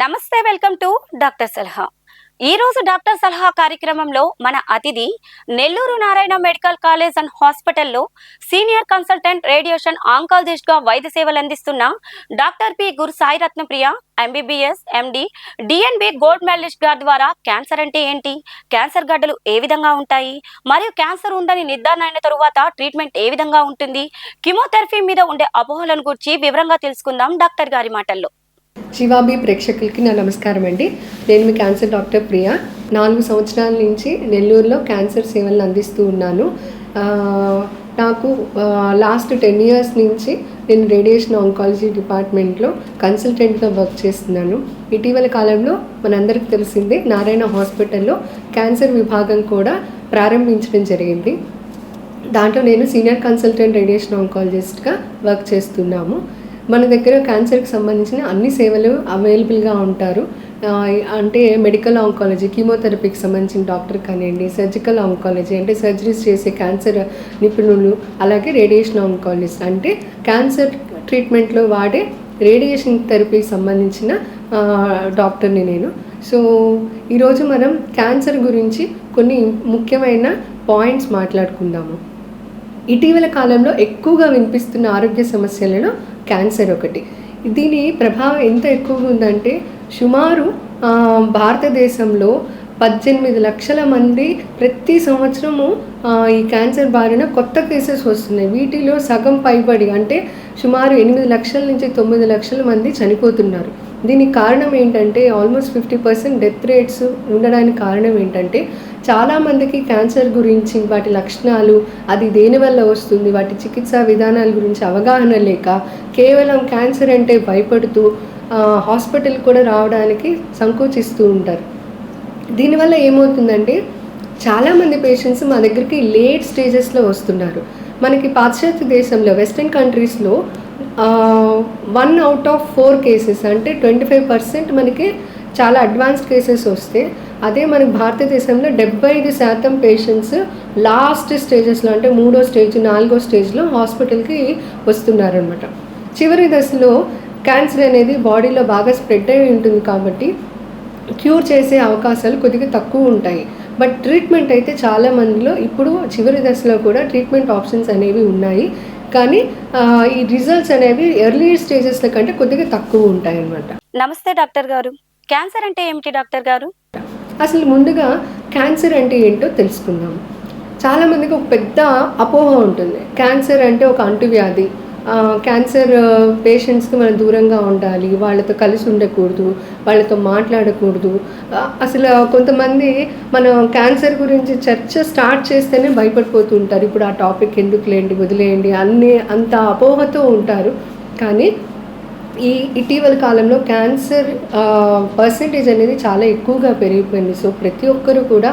నమస్తే welcome to doctor సలహా. ఈ రోజు డాక్టర్ సలహా కార్యక్రమంలో మన అతిథి Nellore Narayana medical college and హాస్పిటల్లో సీనియర్ కన్సల్టెంట్ రేడియేషన్ ఆంకాలజిస్ట్గా వైద్య సేవలు అందిస్తున్న doctor P Guru Sai Ratnapriya MBBS MD DNB gold medalist గారి ద్వారా క్యాన్సర్ అంటే ఏంటి? క్యాన్సర్ గడ్డలు ఏ విధంగా ఉంటాయి? మరియు క్యాన్సర్ ఉందని నిర్ధారణ అయిన తరువాత ట్రీట్మెంట్ ఏ విధంగా ఉంటుంది? కిమోథెరపీ మీద ఉండే అపోహలను గురించి వివరంగా తెలుసుకుందాం డాక్టర్ గారి మాటల్లో. శివాబి ప్రేక్షకులకి నా నమస్కారం అండి. నేను మీ క్యాన్సర్ డాక్టర్ ప్రియా. నాలుగు సంవత్సరాల నుంచి నెల్లూరులో క్యాన్సర్ సేవలను అందిస్తూ ఉన్నాను. నాకు లాస్ట్ టెన్ ఇయర్స్ నుంచి నేను రేడియేషన్ ఆంకాలజీ డిపార్ట్మెంట్లో కన్సల్టెంట్గా వర్క్ చేస్తున్నాను. ఇటీవల కాలంలో మనందరికీ తెలిసిందే నారాయణ హాస్పిటల్లో క్యాన్సర్ విభాగం కూడా ప్రారంభించడం జరిగింది. దాంట్లో నేను సీనియర్ కన్సల్టెంట్ రేడియేషన్ ఆంకాలజిస్ట్గా వర్క్ చేస్తున్నాము. మన దగ్గర క్యాన్సర్కి సంబంధించిన అన్ని సేవలు అవైలబుల్గా ఉంటారు. అంటే మెడికల్ ఆంకాలజీ కీమోథెరపీకి సంబంధించిన డాక్టర్ కానివ్వండి సర్జికల్ ఆంకాలజీ అంటే సర్జరీస్ చేసే క్యాన్సర్ నిపుణులు అలాగే రేడియేషన్ ఆంకాలజిస్ట్ అంటే క్యాన్సర్ ట్రీట్మెంట్లో వాడే రేడియేషన్ థెరపీకి సంబంధించిన డాక్టర్ని నేను. సో ఈరోజు మనం క్యాన్సర్ గురించి కొన్ని ముఖ్యమైన పాయింట్స్ మాట్లాడుకుందాము. ఇటీవల కాలంలో ఎక్కువగా వినిపిస్తున్న ఆరోగ్య సమస్యలను క్యాన్సర్ ఒకటి. దీని ప్రభావం ఎంత ఎక్కువగా ఉందంటే సుమారు భారతదేశంలో పద్దెనిమిది లక్షల మంది ప్రతి సంవత్సరము ఈ క్యాన్సర్ బారిన కొత్త కేసెస్ వస్తున్నాయి. వీటిలో సగం పైబడి అంటే సుమారు ఎనిమిది లక్షల నుంచి తొమ్మిది లక్షల మంది చనిపోతున్నారు. దీనికి కారణం ఏంటంటే almost fifty percent death rates ఉండడానికి కారణం ఏంటంటే చాలామందికి క్యాన్సర్ గురించి వాటి లక్షణాలు అది దేనివల్ల వస్తుంది వాటి చికిత్సా విధానాల గురించి అవగాహన లేక కేవలం క్యాన్సర్ అంటే భయపడుతూ హాస్పిటల్ కూడా రావడానికి సంకోచిస్తూ ఉంటారు. దీనివల్ల ఏమవుతుందంటే చాలామంది పేషెంట్స్ మా దగ్గరికి లేట్ స్టేజెస్లో వస్తున్నారు. మనకి పాశ్చాత్య దేశంలో వెస్ట్రన్ కంట్రీస్లో one out of four cases అంటే ట్వంటీ ఫైవ్ పర్సెంట్ మనకి చాలా అడ్వాన్స్డ్ కేసెస్ వస్తే అదే మనకి భారతదేశంలో డెబ్బై ఐదు శాతం పేషెంట్స్ లాస్ట్ స్టేజెస్లో అంటే మూడో స్టేజ్ నాలుగో స్టేజ్లో హాస్పిటల్కి వస్తున్నారనమాట చివరి దశలో క్యాన్సర్ అనేది బాడీలో బాగా స్ప్రెడ్ అయి ఉంటుంది కాబట్టి క్యూర్ చేసే అవకాశాలు కొద్దిగా తక్కువ ఉంటాయి. బట్ ట్రీట్మెంట్ అయితే చాలా మందిలో ఇప్పుడు చివరి దశలో కూడా ట్రీట్మెంట్ ఆప్షన్స్ అనేవి ఉన్నాయి. కానీ ఈ రిజల్ట్స్ అనేవి ఎర్లీ స్టేజెస్ల కంటే కొద్దిగా తక్కువ ఉంటాయి అన్నమాట నమస్తే డాక్టర్ గారు. క్యాన్సర్ అంటే ఏమిటి డాక్టర్ గారు? అసలు ముందుగా క్యాన్సర్ అంటే ఏంటో తెలుసుకుందాం. చాలామందికి ఒక పెద్ద అపోహ ఉంటుంది. క్యాన్సర్ అంటే ఒక అంటువ్యాధి. క్యాన్సర్ పేషెంట్స్కి మనం దూరంగా ఉండాలి వాళ్ళతో కలిసి ఉండకూడదు వాళ్ళతో మాట్లాడకూడదు. అసలు కొంతమంది మనం క్యాన్సర్ గురించి చర్చ స్టార్ట్ చేస్తేనే భయపడిపోతూ ఉంటారు. ఇప్పుడు ఆ టాపిక్ ఎందుకు లేండి వదిలేయండి అన్నీ అంత అపోహతో ఉంటారు. కానీ ఈ ఇటీవల కాలంలో క్యాన్సర్ పర్సంటేజ్ అనేది చాలా ఎక్కువగా పెరిగిపోయింది. సో ప్రతి ఒక్కరూ కూడా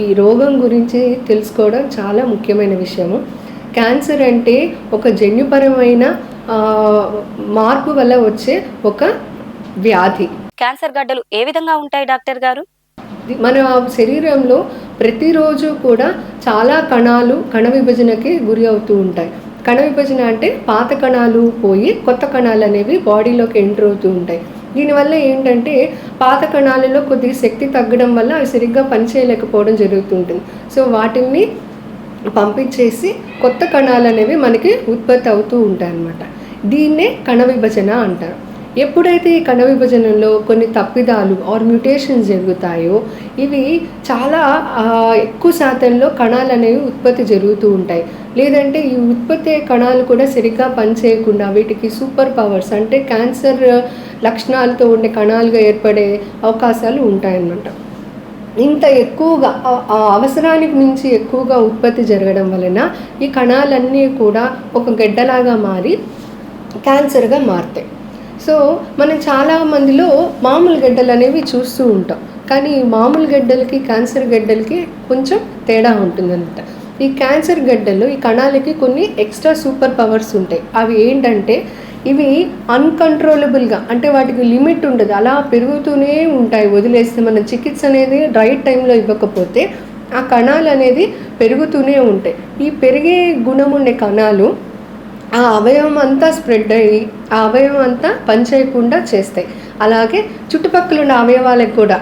ఈ రోగం గురించి తెలుసుకోవడం చాలా ముఖ్యమైన విషయము. క్యాన్సర్ అంటే ఒక జన్యుపరమైన మార్పు వల్ల వచ్చే ఒక వ్యాధి. క్యాన్సర్ గడ్డలు ఏ విధంగా ఉంటాయి డాక్టర్ గారు? మన శరీరంలో ప్రతిరోజు కూడా చాలా కణాలు కణ విభజనకి గురి అవుతూ ఉంటాయి. కణ విభజన అంటే పాత కణాలు పోయి కొత్త కణాలు అనేవి బాడీలోకి ఎంటర్ అవుతూ ఉంటాయి. దీనివల్ల ఏంటంటే పాత కణాలలో కొద్దిగా శక్తి తగ్గడం వల్ల అవి సరిగ్గా పనిచేయలేకపోవడం జరుగుతుంటుంది సో వాటిని పంపించేసి కొత్త కణాలు అనేవి మనకి ఉత్పత్తి అవుతూ ఉంటాయి అన్నమాట. దీన్నే కణ విభజన అంటారు. ఎప్పుడైతే ఈ కణ విభజనలో కొన్ని తప్పిదాలు ఆర్ మ్యూటేషన్స్ జరుగుతాయో ఇవి చాలా ఎక్కువ శాతంలో కణాలు అనేవి ఉత్పత్తి జరుగుతూ ఉంటాయి. లేదంటే ఈ ఉత్పత్తి కణాలు కూడా సరిగ్గా పనిచేయకుండా వీటికి సూపర్ పవర్స్ అంటే క్యాన్సర్ లక్షణాలతో ఉండే కణాలుగా ఏర్పడే అవకాశాలు ఉంటాయన్నమాట. ఇంత ఎక్కువగా ఆ- అవసరానికి మించి ఎక్కువగా ఉత్పత్తి జరగడం వలన ఈ కణాలన్నీ కూడా ఒక గడ్డలాగా మారి క్యాన్సర్గా మారుతాయి. సో మనం చాలా మందిలో మామూలు గడ్డలు అనేవి చూస్తూ ఉంటాం. కానీ మామూలు గడ్డలకి క్యాన్సర్ గడ్డలకి కొంచెం తేడా ఉంటుందన్నమాట. ఈ క్యాన్సర్ గడ్డలు ఈ కణాలకి కొన్ని ఎక్స్ట్రా సూపర్ పవర్స్ ఉంటాయి. అవి ఏంటంటే ఇవి అన్కంట్రోలబుల్గా అంటే వాటికి లిమిట్ ఉండదు. అలా పెరుగుతూనే ఉంటాయి. వదిలేస్తే మనం చికిత్స అనేది రైట్ టైంలో ఇవ్వకపోతే ఆ కణాలు అనేది పెరుగుతూనే ఉంటాయి. ఈ పెరిగే గుణం ఉండే కణాలు ఆ అవయవం అంతా స్ప్రెడ్ అయ్యి ఆ అవయవం అంతా పనిచేయకుండా చేస్తాయి. అలాగే చుట్టుపక్కల ఉన్న అవయవాలకు కూడా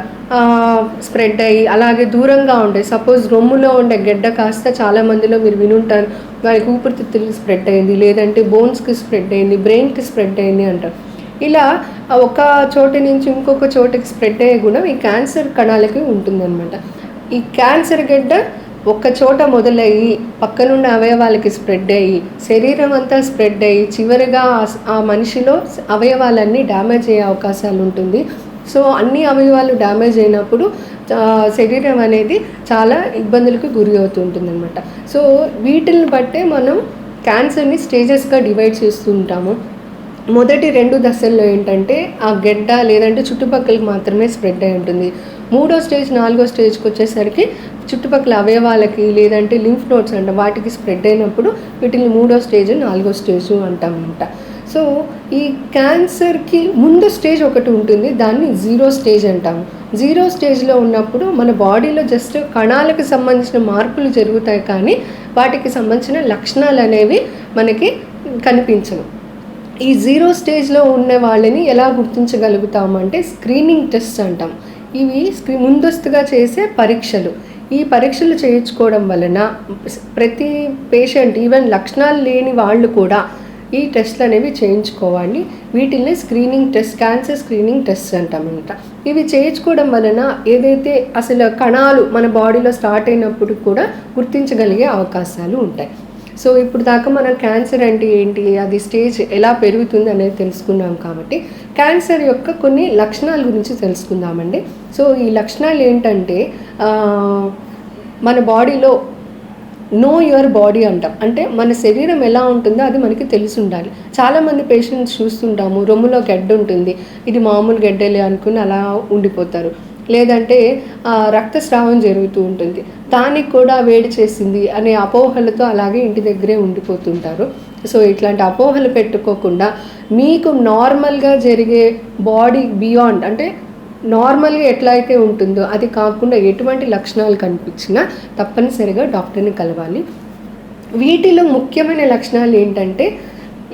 స్ప్రెడ్ అయ్యి అలాగే దూరంగా ఉండే సపోజ్ రొమ్ములో ఉండే గెడ్డ కాస్త చాలా మందిలో మీరు వినుంటారు వారికి ఊపిరితిత్తులకి స్ప్రెడ్ అయింది లేదంటే బోన్స్కి స్ప్రెడ్ అయింది బ్రెయిన్కి స్ప్రెడ్ అయింది అంటారు. ఇలా ఒక చోటు నుంచి ఇంకొక చోటుకి స్ప్రెడ్ అయ్యే గుణం ఈ క్యాన్సర్ కణాలకి ఉంటుందన్నమాట. ఈ క్యాన్సర్ గడ్డ ఒక్క చోట మొదలయ్యి పక్కనున్న అవయవాలకి స్ప్రెడ్ అయ్యి శరీరం అంతా స్ప్రెడ్ అయ్యి చివరిగా ఆ మనిషిలో అవయవాలన్నీ డ్యామేజ్ అయ్యే అవకాశాలు ఉంటుంది. సో అన్ని అవయవాలు డ్యామేజ్ అయినప్పుడు శరీరం అనేది చాలా ఇబ్బందులకు గురి అవుతుంటుంది అనమాట సో వీటిని బట్టే మనం క్యాన్సర్ని స్టేజెస్గా డివైడ్ చేస్తూ ఉంటాము మొదటి రెండు దశల్లో ఏంటంటే ఆ గెడ్డ లేదంటే చుట్టుపక్కలకి మాత్రమే స్ప్రెడ్ అయి ఉంటుంది. మూడో స్టేజ్ నాలుగో స్టేజ్కి వచ్చేసరికి చుట్టుపక్కల అవయవాలకి లేదంటే లింఫ్ నోట్స్ అంట వాటికి స్ప్రెడ్ అయినప్పుడు వీటిని మూడో స్టేజ్ నాలుగో స్టేజ్ అంటామన్నమాట. సో ఈ క్యాన్సర్కి ముందు స్టేజ్ ఒకటి ఉంటుంది దాన్ని జీరో స్టేజ్ అంటాము. జీరో స్టేజ్లో ఉన్నప్పుడు మన బాడీలో జస్ట్ కణాలకు సంబంధించిన మార్పులు జరుగుతాయి కానీ వాటికి సంబంధించిన లక్షణాలు అనేవి మనకి కనిపించవు. ఈ జీరో స్టేజ్లో ఉన్న వాళ్ళని ఎలా గుర్తించగలుగుతామంటే స్క్రీనింగ్ టెస్ట్ అంటాం. ఇవి స్క్రీ ముందస్తుగా చేసే పరీక్షలు. ఈ పరీక్షలు చేయించుకోవడం వలన ప్రతి పేషెంట్ ఈవెన్ లక్షణాలు లేని వాళ్ళు కూడా ఈ టెస్ట్లు అనేవి చేయించుకోవాలి. వీటిని screening test cancer screening test అంటామన్నమాట. ఇవి చేయించుకోవడం వలన ఏదైతే అసలు కణాలు మన బాడీలో స్టార్ట్ అయినప్పుడు కూడా గుర్తించగలిగే అవకాశాలు ఉంటాయి. సో ఇప్పుడు దాకా మనం క్యాన్సర్ అంటే ఏంటి? అది స్టేజ్ ఎలా పెరుగుతుంది అనేది తెలుసుకున్నాం కాబట్టి క్యాన్సర్ యొక్క కొన్ని లక్షణాల గురించి తెలుసుకుందామండి. సో ఈ లక్షణాలు ఏంటంటే మన బాడీలో నో యువర్ బాడీ అంటాం. అంటే మన శరీరం ఎలా ఉంటుందో అది మనకి తెలిసి ఉండాలి చాలామంది పేషెంట్స్ చూస్తుంటాము రొమ్ములో గడ్డ ఉంటుంది. ఇది మామూలు గడ్డలే అనుకుని అలా ఉండిపోతారు. లేదంటే రక్తస్రావం జరుగుతూ ఉంటుంది. దానికి కూడా వేడి చేసింది అనే అపోహలతో అలాగే ఇంటి దగ్గరే ఉండిపోతుంటారు. సో ఇట్లాంటి అపోహలు పెట్టుకోకుండా మీకు నార్మల్గా జరిగే బాడీ బియాండ్ అంటే నార్మల్గా ఎట్లా అయితే ఉంటుందో అది కాకుండా ఎటువంటి లక్షణాలు కనిపించినా తప్పనిసరిగా డాక్టర్ని కలవాలి. వీటిలో ముఖ్యమైన లక్షణాలు ఏంటంటే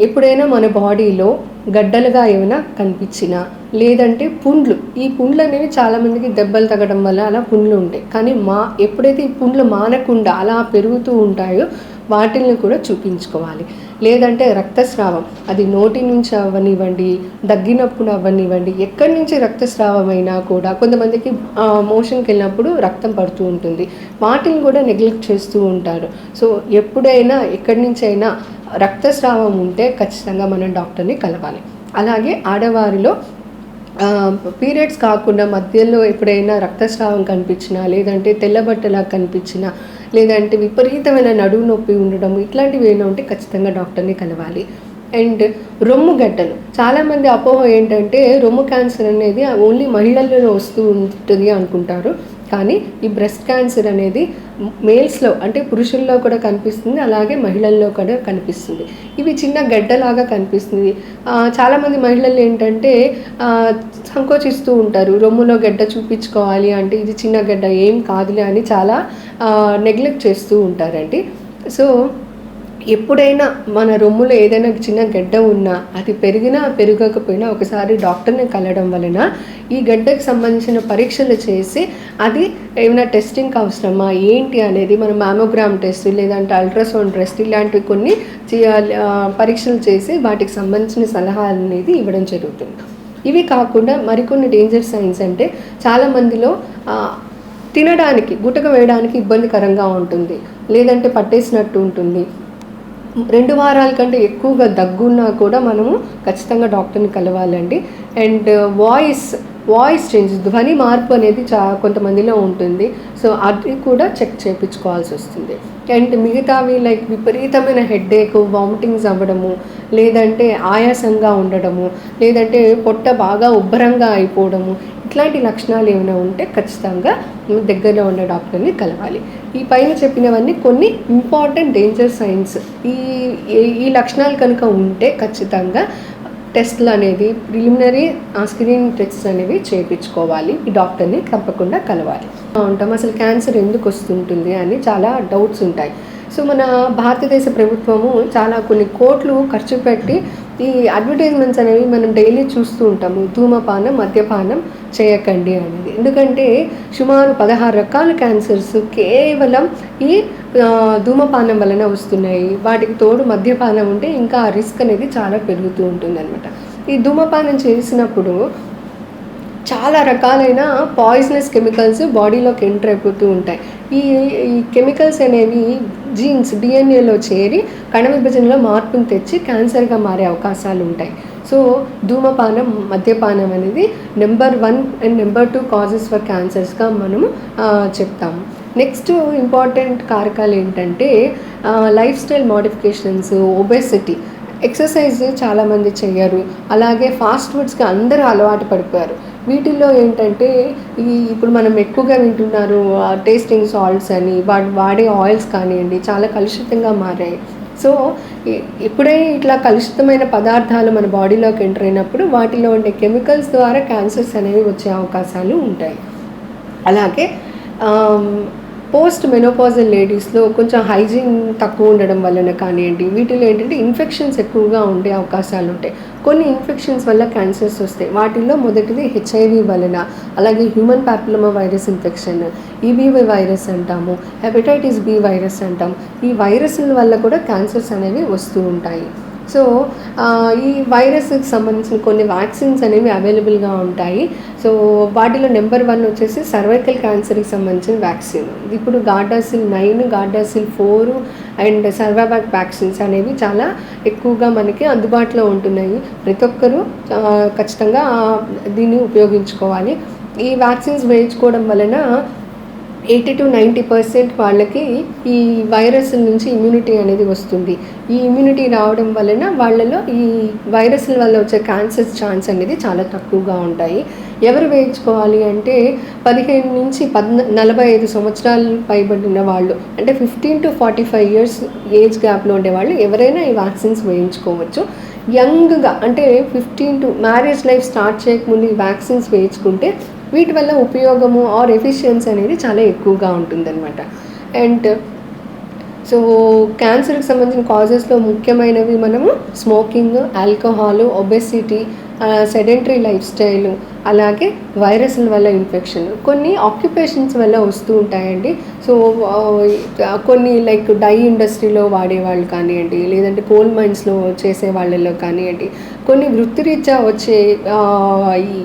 ఎప్పుడైనా మన బాడీలో గడ్డలుగా ఏమైనా కనిపించినా లేదంటే పుండ్లు. ఈ పుండ్లు అనేవి చాలామందికి దెబ్బలు తగ్గడం వల్ల అలా పుండ్లు ఉంటాయి. కానీ మా ఎప్పుడైతే ఈ పుండ్లు మానకుండా అలా పెరుగుతూ ఉంటాయో వాటిని కూడా చూపించుకోవాలి. లేదంటే రక్తస్రావం. అది నోటి నుంచి అవ్వనివ్వండి దగ్గినప్పుడు అవ్వనివ్వండి ఎక్కడి నుంచి రక్తస్రావం అయినా కూడా కొంతమందికి మోషన్కి వెళ్ళినప్పుడు రక్తం పడుతూ ఉంటుంది. వాటిని కూడా నెగ్లెక్ట్ చేస్తూ ఉంటారు. సో ఎప్పుడైనా ఎక్కడి నుంచి అయినా రక్తస్రావం ఉంటే ఖచ్చితంగా మనం డాక్టర్ని కలవాలి. అలాగే ఆడవారిలో పీరియడ్స్ కాకుండా మధ్యలో ఎప్పుడైనా రక్తస్రావం కనిపించినా లేదంటే తెల్లబట్టలా కనిపించినా లేదంటే విపరీతమైన నడుము నొప్పి ఉండడం ఇట్లాంటివి ఏమైనా ఉంటే ఖచ్చితంగా డాక్టర్ని కలవాలి. అండ్ రొమ్ము గడ్డలు. చాలామంది అపోహ ఏంటంటే రొమ్ము క్యాన్సర్ అనేది ఓన్లీ మహిళల్లో వస్తూ ఉంటుంది అనుకుంటారు. కానీ ఈ బ్రెస్ట్ క్యాన్సర్ అనేది మేల్స్లో అంటే పురుషుల్లో కూడా కనిపిస్తుంది అలాగే మహిళల్లో కూడా కనిపిస్తుంది. ఇవి చిన్న గడ్డలాగా కనిపిస్తుంది. చాలామంది మహిళలు ఏంటంటే సంకోచిస్తూ ఉంటారు. రొమ్ములో గడ్డ చూపించుకోవాలి అంటే ఇది చిన్న గడ్డ ఏం కాదులే అని చాలా నెగ్లెక్ట్ చేస్తూ ఉంటారండి. సో ఎప్పుడైనా మన రొమ్ములో ఏదైనా చిన్న గడ్డ ఉన్నా అది పెరిగినా పెరగకపోయినా ఒకసారి డాక్టర్ని కలవడం వలన ఈ గడ్డకు సంబంధించిన పరీక్షలు చేసి అది ఏమైనా టెస్టింగ్ అవసరమా? ఏంటి అనేది మనం మ్యామోగ్రామ్ టెస్ట్ లేదంటే అల్ట్రాసౌండ్ టెస్ట్ ఇలాంటివి కొన్ని చేయాలి పరీక్షలు చేసి వాటికి సంబంధించిన సలహాలు అనేది ఇవ్వడం జరుగుతుంది. ఇవి కాకుండా మరికొన్ని డేంజర్ సైన్స్ అంటే చాలామందిలో తినడానికి గుటక వేయడానికి ఇబ్బందికరంగా ఉంటుంది. లేదంటే పట్టేసినట్టు ఉంటుంది. రెండు వారాల కంటే ఎక్కువగా దగ్గున్నా కూడా మనము ఖచ్చితంగా డాక్టర్ని కలవాలండి. అండ్ వాయిస్ వాయిస్ చేంజ్ ధ్వని మార్పు అనేది చా కొంతమందిలో ఉంటుంది. సో అది కూడా చెక్ చేయించుకోవాల్సి వస్తుంది. అండ్ మిగతావి లైక్ విపరీతమైన హెడ్ఏక్ వామిటింగ్స్ అవ్వడము లేదంటే ఆయాసంగా ఉండడము లేదంటే పొట్ట బాగా ఉబ్బరంగా అయిపోవడము ఇట్లాంటి లక్షణాలు ఏమైనా ఉంటే ఖచ్చితంగా దగ్గరలో ఉన్న డాక్టర్ని కలవాలి. ఈ పైన చెప్పినవన్నీ కొన్ని ఇంపార్టెంట్ డేంజర్ సైన్స్ ఈ ఈ- ఈ లక్షణాలు కనుక ఉంటే ఖచ్చితంగా టెస్ట్లు అనేది ప్రిలిమినరీ స్క్రీనింగ్ టెస్ట్ అనేవి చేయించుకోవాలి. ఈ డాక్టర్ని తప్పకుండా కలవాలి. ఉంటాం. అసలు క్యాన్సర్ ఎందుకు వస్తుంటుంది అని చాలా డౌట్స్ ఉంటాయి. సో మన భారతదేశ ప్రభుత్వము చాలా కొన్ని కోట్లు ఖర్చు పెట్టి ఈ అడ్వర్టైజ్మెంట్స్ అనేవి మనం డైలీ చూస్తూ ఉంటాము. ధూమపానం మద్యపానం చేయకండి అనేది. ఎందుకంటే సుమారు పదహారు రకాల క్యాన్సర్స్ కేవలం ఈ ధూమపానం వలన వస్తున్నాయి. వాటికి తోడు మద్యపానం ఉంటే ఇంకా ఆ రిస్క్ అనేది చాలా పెరుగుతూ ఉంటుంది ఈ ధూమపానం చేసినప్పుడు చాలా రకాలైన పాయిజనస్ కెమికల్స్ బాడీలోకి ఎంటర్ అయిపోతూ ఉంటాయి. ఈ ఈ కెమికల్స్ అనేవి జీన్స్ డిఎన్ఏలో చేరి కణ విభజనలో మార్పును తెచ్చి క్యాన్సర్గా మారే అవకాశాలు ఉంటాయి. సో ధూమపానం మద్యపానం అనేది number one and number two causes for క్యాన్సర్స్గా మనము చెప్తాము. నెక్స్ట్ ఇంపార్టెంట్ కారకాలు ఏంటంటే life style modifications obesity exercise చాలామంది చెయ్యరు. అలాగే ఫాస్ట్ ఫుడ్స్కి అందరూ అలవాటు పడిపోయారు. వీటిల్లో ఏంటంటే ఈ ఇప్పుడు మనం ఎక్కువగా వింటున్నారు టేస్టింగ్ సాల్ట్స్ అని వాటి వాడే ఆయిల్స్ కానివ్వండి చాలా కలుషితంగా మారాయి. సో ఇప్పుడే ఇట్లా కలుషితమైన పదార్థాలు మన బాడీలోకి ఎంటర్ అయినప్పుడు వాటిలో ఉండే కెమికల్స్ ద్వారా క్యాన్సర్స్ అనేవి వచ్చే అవకాశాలు ఉంటాయి. అలాగే పోస్ట్ మెనోపాజల్ లేడీస్లో కొంచెం హైజీన్ తక్కువ ఉండడం వలన కానివ్వండి వీటిలో ఏంటంటే ఇన్ఫెక్షన్స్ ఎక్కువగా ఉండే అవకాశాలు ఉంటాయి. కొన్ని ఇన్ఫెక్షన్స్ వల్ల క్యాన్సర్స్ వస్తాయి. వాటిల్లో మొదటిది హెచ్ఐవి వలన అలాగే human papilloma virus infection EBV virus అంటాము హెపటైటిస్ బి వైరస్ అంటాం ఈ వైరస్ల వల్ల కూడా క్యాన్సర్స్ అనేవి వస్తూ ఉంటాయి. సో ఈ వైరస్కి సంబంధించిన కొన్ని వ్యాక్సిన్స్ అనేవి అవైలబుల్గా ఉంటాయి. సో వాటిలో నెంబర్ వన్ వచ్చేసి సర్వైకల్ క్యాన్సర్కి సంబంధించిన వ్యాక్సిన్. ఇప్పుడు Gardasil nine Gardasil four and Cervavac vaccines అనేవి చాలా ఎక్కువగా మనకి అందుబాటులో ఉంటున్నాయి. ప్రతి ఒక్కరూ ఖచ్చితంగా దీన్ని ఉపయోగించుకోవాలి. ఈ వ్యాక్సిన్స్ వేయించుకోవడం వలన ఎయిటీ టు నైంటీ పర్సెంట్ వాళ్ళకి ఈ వైరస్ నుంచి ఇమ్యూనిటీ అనేది వస్తుంది. ఈ ఇమ్యూనిటీ రావడం వలన వాళ్ళలో ఈ వైరస్ల వల్ల వచ్చే క్యాన్సర్ ఛాన్స్ అనేది చాలా తక్కువగా ఉంటాయి. ఎవరు వేయించుకోవాలి అంటే పదిహేను నుంచి పద్న నలభై ఐదు సంవత్సరాలు పైబడిన వాళ్ళు అంటే fifteen to forty five years age గ్యాప్లో ఉండేవాళ్ళు ఎవరైనా ఈ వ్యాక్సిన్స్ వేయించుకోవచ్చు. యంగ్గా అంటే fifteen to marriage life start చేయకముందు ఈ వ్యాక్సిన్స్ వేయించుకుంటే వీటి వల్ల ఉపయోగము ఆర్ ఎఫిషియన్సీ అనేది చాలా ఎక్కువగా ఉంటుందన్నమాట. అండ్ సో క్యాన్సర్కి సంబంధించిన కాజెస్లో ముఖ్యమైనవి మనము smoking alcohol obesity sedentary life style అలాగే వైరస్ల వల్ల ఇన్ఫెక్షన్ కొన్ని ఆక్యుపేషన్స్ వల్ల వస్తూ ఉంటాయండి. సో కొన్ని లైక్ డై ఇండస్ట్రీలో వాడేవాళ్ళు కానివ్వండి లేదంటే కోల్ మైన్స్లో చేసే వాళ్ళలో కానివ్వండి కొన్ని వృత్తిరీత్యా వచ్చే ఈ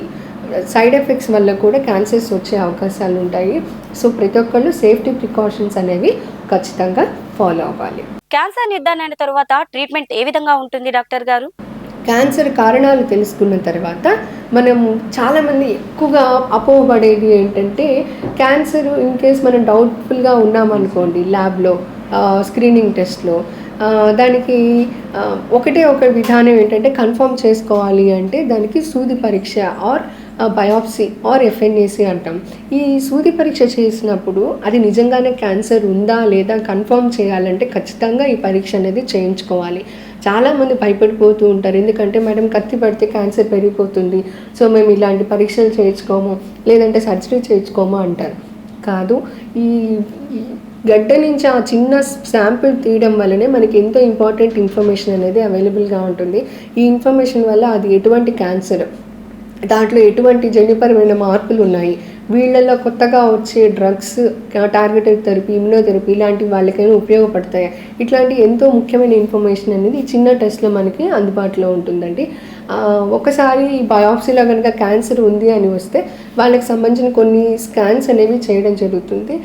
సైడ్ ఎఫెక్ట్స్ వల్ల కూడా క్యాన్సర్స్ వచ్చే అవకాశాలు ఉంటాయి. సో ప్రతి ఒక్కళ్ళు సేఫ్టీ ప్రికాషన్స్ అనేవి ఖచ్చితంగా ఫాలో అవ్వాలి. క్యాన్సర్ నిర్ధారణ తరువాత ట్రీట్మెంట్ ఏ విధంగా ఉంటుంది డాక్టర్ గారు? క్యాన్సర్ కారణాలు తెలుసుకున్న తర్వాత మనం చాలామంది ఎక్కువగా అపోహపడేది ఏంటంటే క్యాన్సర్ ఇన్ కేస్ మనం డౌట్ఫుల్గా ఉన్నామనుకోండి ల్యాబ్లో స్క్రీనింగ్ టెస్ట్లో దానికి ఒకటే ఒక విధానం ఏంటంటే కన్ఫర్మ్ చేసుకోవాలి అంటే దానికి సూది పరీక్ష ఆర్ బయాప్సీ ఆర్ ఎఫ్ఎన్ఏసి అంటాం. ఈ సూది పరీక్ష చేసినప్పుడు అది నిజంగానే క్యాన్సర్ ఉందా లేదా కన్ఫర్మ్ చేయాలంటే ఖచ్చితంగా ఈ పరీక్ష అనేది చేయించుకోవాలి. చాలామంది భయపడిపోతూ ఉంటారు. ఎందుకంటే మేడం కత్తి పడితే క్యాన్సర్ పెరిగిపోతుంది. సో మేము ఇలాంటి పరీక్షలు చేయించుకోము. లేదంటే సర్జరీ చేయించుకోము అంటారు. కాదు ఈ గడ్డ నుంచి ఆ చిన్న శాంపిల్ తీయడం వల్లనే మనకి ఎంతో ఇంపార్టెంట్ ఇన్ఫర్మేషన్ అనేది అవైలబుల్గా ఉంటుంది. ఈ ఇన్ఫర్మేషన్ వల్ల అది ఎటువంటి క్యాన్సర్ దాంట్లో ఎటువంటి జన్యుపరమైన మార్పులు ఉన్నాయి? వీళ్ళల్లో కొత్తగా వచ్చే డ్రగ్స్ టార్గెటెడ్ థెరపీ ఇమ్యునోథెరపీ ఇలాంటి వాళ్ళకైనా ఉపయోగపడతాయి? ఇట్లాంటి ఎంతో ముఖ్యమైన ఇన్ఫర్మేషన్ అనేది చిన్న టెస్ట్లో మనకి అందుబాటులో ఉంటుందండి. ఒకసారి బయాప్సీలో కనుక క్యాన్సర్ ఉంది అని వస్తే వాళ్ళకి సంబంధించిన కొన్ని స్కాన్స్ అనేవి చేయడం జరుగుతుంది.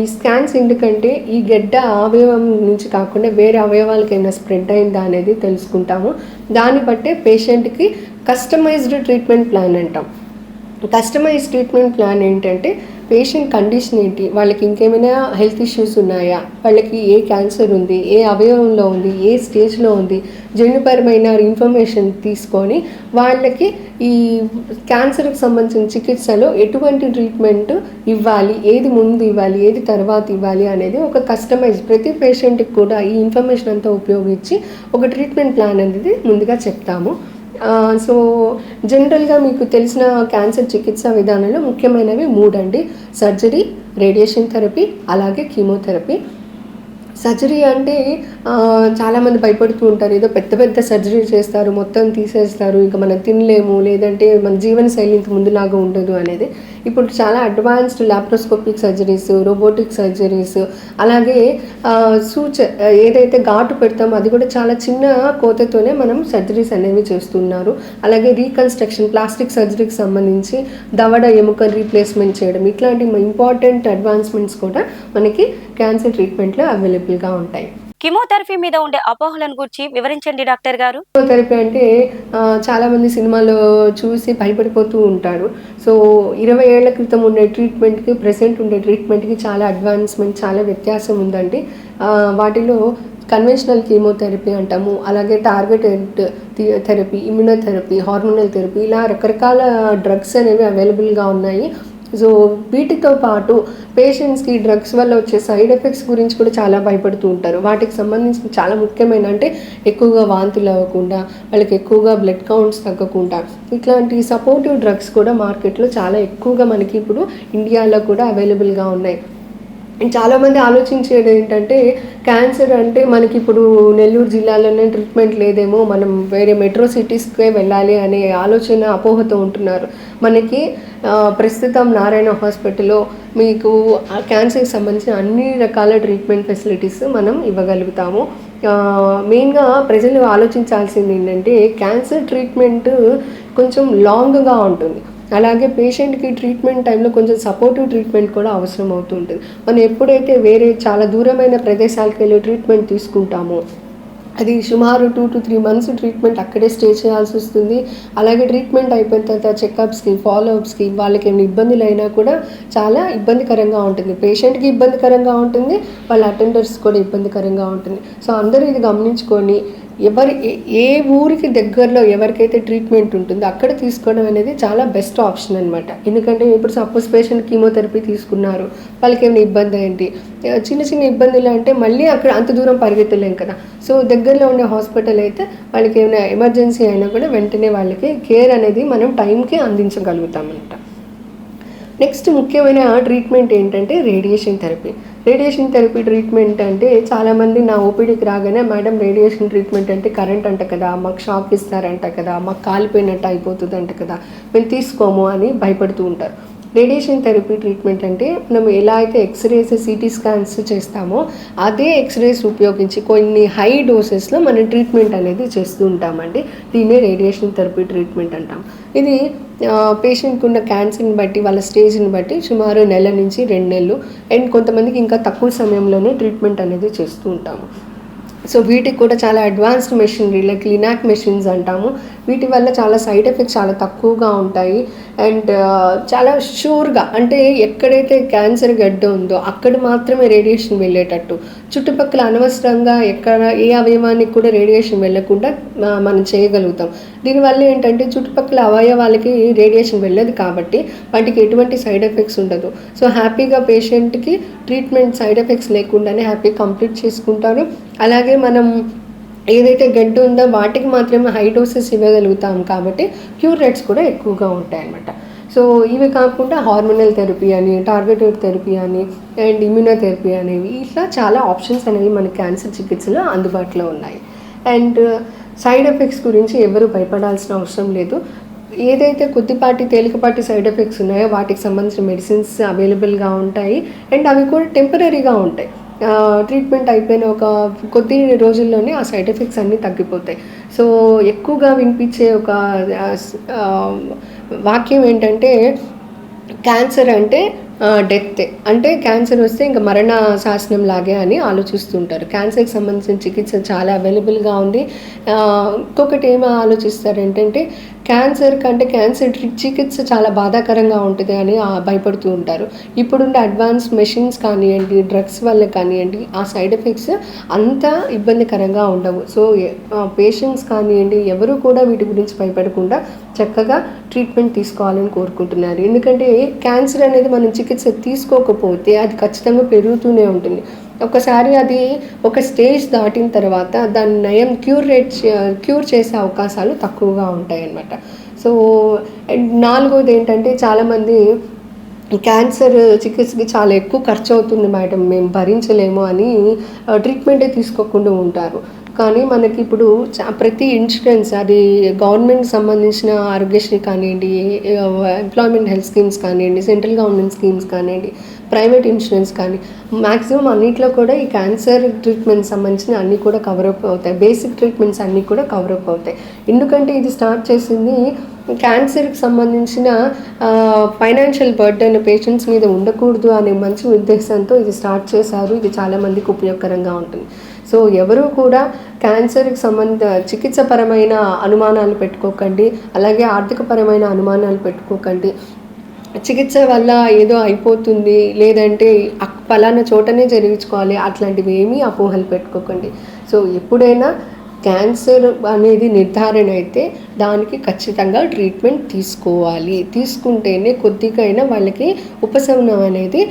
ఈ స్కాన్స్ ఎందుకంటే ఈ గడ్డ అవయవం నుంచి కాకుండా వేరే అవయవాలకైనా స్ప్రెడ్ అయిందా అనేది తెలుసుకుంటాము. దాన్ని బట్టే పేషెంట్కి కస్టమైజ్డ్ ట్రీట్మెంట్ ప్లాన్ అంటాం. కస్టమైజ్ ట్రీట్మెంట్ ప్లాన్ ఏంటంటే పేషెంట్ కండిషన్ ఏంటి వాళ్ళకి ఇంకేమైనా హెల్త్ ఇష్యూస్ ఉన్నాయా వాళ్ళకి ఏ క్యాన్సర్ ఉంది ఏ అవయవంలో ఉంది ఏ స్టేజ్లో ఉంది జన్యుపరమైన ఇన్ఫర్మేషన్ తీసుకొని వాళ్ళకి ఈ క్యాన్సర్కి సంబంధించిన చికిత్సలో ఎటువంటి ట్రీట్మెంట్ ఇవ్వాలి ఏది ముందు ఇవ్వాలి ఏది తర్వాత ఇవ్వాలి అనేది ఒక కస్టమైజ్ ప్రతి పేషెంట్కి కూడా ఈ ఇన్ఫర్మేషన్ అంతా ఉపయోగించి ఒక ట్రీట్మెంట్ ప్లాన్ అనేది ముందుగా చెప్తాము. సో జనరల్గా మీకు తెలిసిన క్యాన్సర్ చికిత్సా విధానంలో ముఖ్యమైనవి మూడండి. సర్జరీ రేడియేషన్ థెరపీ అలాగే కీమోథెరపీ సర్జరీ అంటే చాలామంది భయపడుతూ ఉంటారు. ఏదో పెద్ద పెద్ద సర్జరీ చేస్తారు మొత్తం తీసేస్తారు ఇంకా మనం తినలేము లేదంటే మన జీవన శైలి ముందు ముందులాగా ఉండదు అనేది. ఇప్పుడు చాలా advanced laparoscopic surgeries robotic surgeries అలాగే సూచ ఏదైతే ఘాటు పెడతామో అది కూడా చాలా చిన్న కోతతోనే మనం సర్జరీస్ అనేవి చేస్తున్నారు. అలాగే రీకన్స్ట్రక్షన్ ప్లాస్టిక్ సర్జరీకి సంబంధించి దవడ ఎముక రీప్లేస్మెంట్ చేయడం. ఇట్లాంటి ఇంపార్టెంట్ అడ్వాన్స్మెంట్స్ కూడా మనకి క్యాన్సర్ ట్రీట్మెంట్లో అవైలబుల్గా ఉంటాయి. కిమోథెరపీ మీద ఉండే అపోహలను గురించి వివరించండి డాక్టర్ గారు. కిమోథెరపీ అంటే చాలా చాలామంది సినిమాలో చూసి భయపడిపోతూ ఉంటారు. సో ఇరవై ఏళ్ళ క్రితం ఉండే ట్రీట్మెంట్కి ప్రెసెంట్ ఉండే ట్రీట్మెంట్కి చాలా అడ్వాన్స్మెంట్ చాలా వ్యత్యాసం ఉందండి. వాటిలో కన్వెన్షనల్ కీమోథెరపీ అంటాము అలాగే targeted therapy immunotherapy hormonal therapy ఇలా రకరకాల డ్రగ్స్ అనేవి అవైలబుల్గా ఉన్నాయి. సో వీటితో పాటు పేషెంట్స్కి డ్రగ్స్ వల్ల వచ్చే సైడ్ ఎఫెక్ట్స్ గురించి కూడా చాలా భయపడుతూ ఉంటారు. వాటికి సంబంధించిన చాలా ముఖ్యమైన అంటే ఎక్కువగా వాంతులు అవ్వకుండా వాళ్ళకి ఎక్కువగా బ్లడ్ కౌంట్స్ తగ్గకుండా. ఇట్లాంటి సపోర్టివ్ డ్రగ్స్ కూడా మార్కెట్లో చాలా ఎక్కువగా మనకి ఇప్పుడు ఇండియాలో కూడా అవైలబుల్గా ఉన్నాయి. చాలామంది ఆలోచించేది ఏంటంటే క్యాన్సర్ అంటే మనకి ఇప్పుడు నెల్లూరు జిల్లాలోనే ట్రీట్మెంట్ లేదేమో మనం వేరే మెట్రో సిటీస్కే వెళ్ళాలి అనే ఆలోచన అపోహతో ఉంటున్నారు. మనకి ప్రస్తుతం నారాయణ హాస్పిటల్లో మీకు క్యాన్సర్కి సంబంధించిన అన్ని రకాల ట్రీట్మెంట్ ఫెసిలిటీస్ మనం ఇవ్వగలుగుతాము. మెయిన్గా ప్రజలు ఆలోచించాల్సింది ఏంటంటే క్యాన్సర్ ట్రీట్మెంట్ కొంచెం లాంగ్గా ఉంటుంది. అలాగే పేషెంట్కి ట్రీట్మెంట్ టైంలో కొంచెం సపోర్టివ్ ట్రీట్మెంట్ కూడా అవసరం అవుతుంటుంది. మనం ఎప్పుడైతే వేరే చాలా దూరమైన ప్రదేశాలకు వెళ్ళి ట్రీట్మెంట్ తీసుకుంటామో అది సుమారు two to three months treatment అక్కడే స్టే చేయాల్సి వస్తుంది. అలాగే ట్రీట్మెంట్ అయిపోయిన తర్వాత చెకప్స్కి ఫాలోఅప్స్కి వాళ్ళకి ఏమైనా ఇబ్బందులు అయినా కూడా చాలా ఇబ్బందికరంగా ఉంటుంది. పేషెంట్కి ఇబ్బందికరంగా ఉంటుంది వాళ్ళ అటెండర్స్ కూడా ఇబ్బందికరంగా ఉంటుంది. సో అందరూ ఇది గమనించుకొని ఎవరి ఏ- ఊరికి దగ్గరలో ఎవరికైతే ట్రీట్మెంట్ ఉంటుందో అక్కడ తీసుకోవడం అనేది చాలా బెస్ట్ ఆప్షన్ అనమాట ఎందుకంటే ఇప్పుడు సపోజ్ పేషెంట్ కీమోథెరపీ తీసుకున్నారు వాళ్ళకి ఏమైనా ఇబ్బంది ఏంటి చిన్న చిన్న ఇబ్బందులు అంటే మళ్ళీ అక్కడ అంత దూరం పరిగెత్తలేం కదా. సో దగ్గరలో ఉండే హాస్పిటల్ అయితే వాళ్ళకి ఏమైనా ఎమర్జెన్సీ అయినా కూడా వెంటనే వాళ్ళకి కేర్ అనేది మనం టైంకి అందించగలుగుతాం అనమాట నెక్స్ట్ ముఖ్యమైన ట్రీట్మెంట్ ఏంటంటే radiation therapy radiation therapy treatment అంటే చాలామంది నా ఓపీడీకి రాగానే మేడం రేడియేషన్ ట్రీట్మెంట్ అంటే కరెంట్ అంట కదా మాకు షాక్ ఇస్తారంట కదా మాకు కాలిపోయినట్టు అయిపోతుంది అంట కదా మేము తీసుకోము అని భయపడుతూ ఉంటారు. రేడియేషన్ థెరపీ ట్రీట్మెంట్ అంటే మనం ఎలా అయితే ఎక్స్రేస్ సిటీ స్కాన్స్ చేస్తామో అదే ఎక్స్రేస్ ఉపయోగించి కొన్ని హై డోసెస్లో మనం ట్రీట్మెంట్ అనేది చేస్తూ ఉంటామండి. దీన్నే రేడియేషన్ థెరపీ ట్రీట్మెంట్ అంటాం. ఇది పేషెంట్కి ఉన్న క్యాన్సర్ని బట్టి వాళ్ళ స్టేజ్ని బట్టి సుమారు నెల నుంచి రెండు నెలలు అండ్ కొంతమందికి ఇంకా తక్కువ సమయంలోనే ట్రీట్మెంట్ అనేది చేస్తూ ఉంటాము. సో వీటికి కూడా చాలా advanced machinery like linac machines అంటాము. వీటి వల్ల చాలా సైడ్ ఎఫెక్ట్స్ చాలా తక్కువగా ఉంటాయి. అండ్ uh, చాలా షూర్గా అంటే ఎక్కడైతే క్యాన్సర్ గడ్డ ఉందో అక్కడ మాత్రమే రేడియేషన్ వెళ్ళేటట్టు. చుట్టుపక్కల అనవసరంగా ఎక్కడ ఏ అవయవానికి కూడా రేడియేషన్ వెళ్ళకుండా uh, మనం చేయగలుగుతాం. దీనివల్ల ఏంటంటే చుట్టుపక్కల అవయవాలకి రేడియేషన్ వెళ్ళదు కాబట్టి వాటికి ఎటువంటి సైడ్ ఎఫెక్ట్స్ ఉండదు. సో హ్యాపీగా పేషెంట్కి ట్రీట్మెంట్ సైడ్ ఎఫెక్ట్స్ లేకుండానే హ్యాపీ కంప్లీట్ చేసుకుంటారు. అలాగే మనం ఏదైతే గడ్డి ఉందో వాటికి మాత్రమే హై డోసెస్ ఇవ్వగలుగుతాం కాబట్టి క్యూర్ రేట్స్ కూడా ఎక్కువగా ఉంటాయి అన్నమాట సో ఇవి కాకుండా హార్మోనల్ థెరపీ అని టార్గెటెడ్ థెరపీ అని అండ్ ఇమ్యూనోథెరపీ అనేవి ఇట్లా చాలా ఆప్షన్స్ అనేవి మన క్యాన్సర్ చికిత్సలో అందుబాటులో ఉన్నాయి. అండ్ సైడ్ ఎఫెక్ట్స్ గురించి ఎవరు భయపడాల్సిన అవసరం లేదు. ఏదైతే కొద్దిపాటి తేలికపాటి సైడ్ ఎఫెక్ట్స్ ఉన్నాయో వాటికి సంబంధించిన మెడిసిన్స్ అవైలబుల్గా ఉంటాయి. అండ్ అవి కూడా టెంపరీగా ఉంటాయి. ట్రీట్మెంట్ అయిపోయిన ఒక కొద్ది రోజుల్లోనే ఆ సైడ్ ఎఫెక్ట్స్ అన్నీ తగ్గిపోతాయి. సో ఎక్కువగా వినిపించే ఒక వాక్యం ఏంటంటే క్యాన్సర్ అంటే డెత్ అంటే క్యాన్సర్ వస్తే ఇంకా మరణ శాసనం లాగే అని ఆలోచిస్తుంటారు. క్యాన్సర్కి సంబంధించిన చికిత్స చాలా అవైలబుల్గా ఉంది. ఇంకొకటి ఏమి ఆలోచిస్తారు ఏంటంటే క్యాన్సర్ కంటే క్యాన్సర్ చికిత్స చాలా బాధాకరంగా ఉంటుంది అని భయపడుతూ ఉంటారు. ఇప్పుడుండే అడ్వాన్స్ మెషిన్స్ కానివ్వండి డ్రగ్స్ వల్ల కానివ్వండి ఆ సైడ్ ఎఫెక్ట్స్ అంత ఇబ్బందికరంగా ఉండవు. సో పేషెంట్స్ కానివ్వండి ఎవరు కూడా వీటి గురించి భయపడకుండా చక్కగా ట్రీట్మెంట్ తీసుకోవాలని కోరుకుంటున్నారు. ఎందుకంటే క్యాన్సర్ అనేది మనం చికిత్స తీసుకోకపోతే అది ఖచ్చితంగా పెరుగుతూనే ఉంటుంది. ఒకసారి అది ఒక స్టేజ్ దాటిన తర్వాత దాని నయం క్యూర్ రేట్ క్యూర్ చేసే అవకాశాలు తక్కువగా ఉంటాయి అన్నమాట సో నాలుగోది ఏంటంటే చాలామంది క్యాన్సర్ చికిత్సకి చాలా ఎక్కువ ఖర్చు అవుతుంది మేడం. మేము భరించలేము అని ట్రీట్మెంటే తీసుకోకుండా ఉంటారు. కానీ మనకి ఇప్పుడు చా- ప్రతి ఇన్సూరెన్స్ అది గవర్నమెంట్ సంబంధించిన ఆరోగ్యశ్రీ కానివ్వండి ఎంప్లాయ్మెంట్ హెల్త్ స్కీమ్స్ కానివ్వండి సెంట్రల్ గవర్నమెంట్ స్కీమ్స్ కానివ్వండి ప్రైవేట్ ఇన్సూరెన్స్ కానీ మ్యాక్సిమం అన్నిట్లో కూడా ఈ క్యాన్సర్ ట్రీట్మెంట్ సంబంధించిన అన్నీ కూడా కవర్ అప్ అవుతాయి. బేసిక్ ట్రీట్మెంట్స్ అన్నీ కూడా కవర్ అప్ అవుతాయి. ఎందుకంటే ఇది స్టార్ట్ చేసింది క్యాన్సర్కి సంబంధించిన ఫైనాన్షియల్ బర్డెన్ పేషెంట్స్ మీద ఉండకూడదు అనే మంచి ఉద్దేశంతో ఇది స్టార్ట్ చేశారు. ఇది చాలామందికి ఉపయోగకరంగా ఉంటుంది. సో ఎవరు కూడా క్యాన్సర్కి సంబంధ చికిత్సపరమైన అనుమానాలు పెట్టుకోకండి అలాగే ఆర్థికపరమైన అనుమానాలు పెట్టుకోకండి. చికిత్స వల్ల ఏదో అయిపోతుంది లేదంటే ఫలానా చోటనే జరిగించుకోవాలి అట్లాంటివి ఏమీ అపోహలు పెట్టుకోకండి. సో ఎప్పుడైనా క్యాన్సర్ అనేది నిర్ధారణ అయితే దానికి ఖచ్చితంగా ట్రీట్మెంట్ తీసుకోవాలి. తీసుకుంటేనే కొద్దిగైనా వాళ్ళకి ఉపశమనం అనేది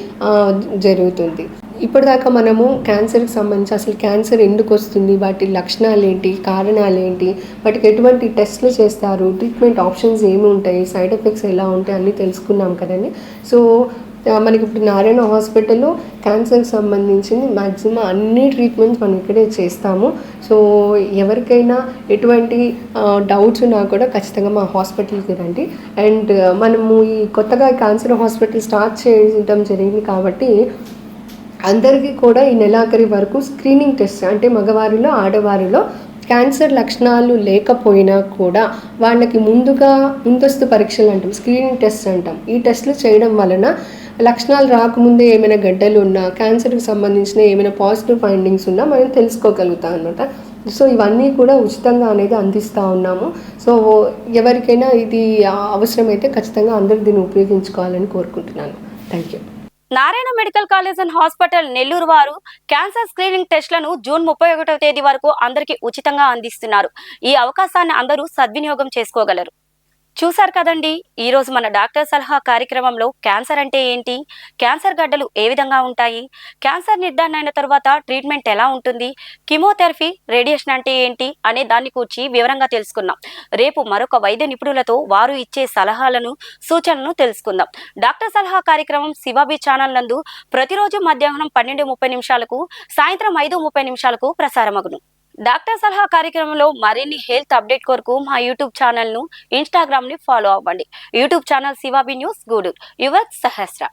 జరుగుతుంది. ఇప్పటిదాకా మనము క్యాన్సర్కి సంబంధించి అసలు క్యాన్సర్ ఎందుకు వస్తుంది? వాటి లక్షణాలు ఏంటి కారణాలు ఏంటి వాటికి ఎటువంటి టెస్ట్లు చేస్తారు? ట్రీట్మెంట్ ఆప్షన్స్ ఏమి ఉంటాయి? సైడ్ ఎఫెక్ట్స్ ఎలా ఉంటాయి? అన్నీ తెలుసుకున్నాం కదండి. సో మనకి ఇప్పుడు నారాయణ హాస్పిటల్లో క్యాన్సర్కి సంబంధించింది మ్యాక్సిమం అన్ని ట్రీట్మెంట్స్ మనం ఇక్కడే చేస్తాము. సో ఎవరికైనా ఎటువంటి డౌట్స్ ఉన్నా కూడా ఖచ్చితంగా మా హాస్పిటల్కి రండి. అండ్ మనము ఈ కొత్తగా క్యాన్సర్ హాస్పిటల్ స్టార్ట్ చేయడం జరిగింది కాబట్టి అందరికీ కూడా ఈ నెలాఖరి వరకు స్క్రీనింగ్ టెస్ట్ అంటే మగవారిలో ఆడవారిలో క్యాన్సర్ లక్షణాలు లేకపోయినా కూడా వాళ్ళకి ముందుగా ముందస్తు పరీక్షలు అంటాం స్క్రీనింగ్ టెస్ట్ అంటాం. ఈ టెస్ట్లు చేయడం వలన లక్షణాలు రాకముందే ఏమైనా గడ్డలు ఉన్నా క్యాన్సర్కి సంబంధించిన ఏమైనా పాజిటివ్ ఫైండింగ్స్ ఉన్నా మనం తెలుసుకోగలుగుతాం అనమాట సో ఇవన్నీ కూడా ఉచితంగా అనేది అందిస్తూ ఉన్నాము. సో ఎవరికైనా ఇది అవసరమైతే ఖచ్చితంగా అందరూ దీన్ని ఉపయోగించుకోవాలని కోరుకుంటున్నాను. Thank you Narayana medical college and hospital Nellore వారు క్యాన్సర్ స్క్రీనింగ్ టెస్ట్లను జూన్ ముప్పై ఒకటవ తేదీ వరకు అందరికీ ఉచితంగా అందిస్తున్నారు. ఈ అవకాశాన్ని అందరూ సద్వినియోగం చేసుకోగలరు. చూశారు కదండి ఈరోజు మన డాక్టర్ సలహా కార్యక్రమంలో క్యాన్సర్ అంటే ఏంటి? క్యాన్సర్ గడ్డలు ఏ విధంగా ఉంటాయి? క్యాన్సర్ నిర్ధారణ అయిన తర్వాత ట్రీట్మెంట్ ఎలా ఉంటుంది? కిమోథెరపీ రేడియేషన్ అంటే ఏంటి? అనే దాన్ని కూర్చి వివరంగా తెలుసుకున్నాం రేపు మరొక వైద్య నిపుణులతో వారు ఇచ్చే సలహాలను సూచనలను తెలుసుకుందాం. డాక్టర్ సలహా కార్యక్రమం శివాబి ఛానల్ నందు ప్రతిరోజు మధ్యాహ్నం పన్నెండు ముప్పై నిమిషాలకు సాయంత్రం ఐదు ముప్పై నిమిషాలకు ప్రసారమగును. డాక్టర్ సలహా కార్యక్రమంలో మరిన్ని హెల్త్ అప్డేట్ కొరకు మా యూట్యూబ్ ఛానల్ను ఇన్స్టాగ్రామ్ని ఫాలో అవ్వండి. YouTube channel Shivabi news Gudur. Your Sahasra.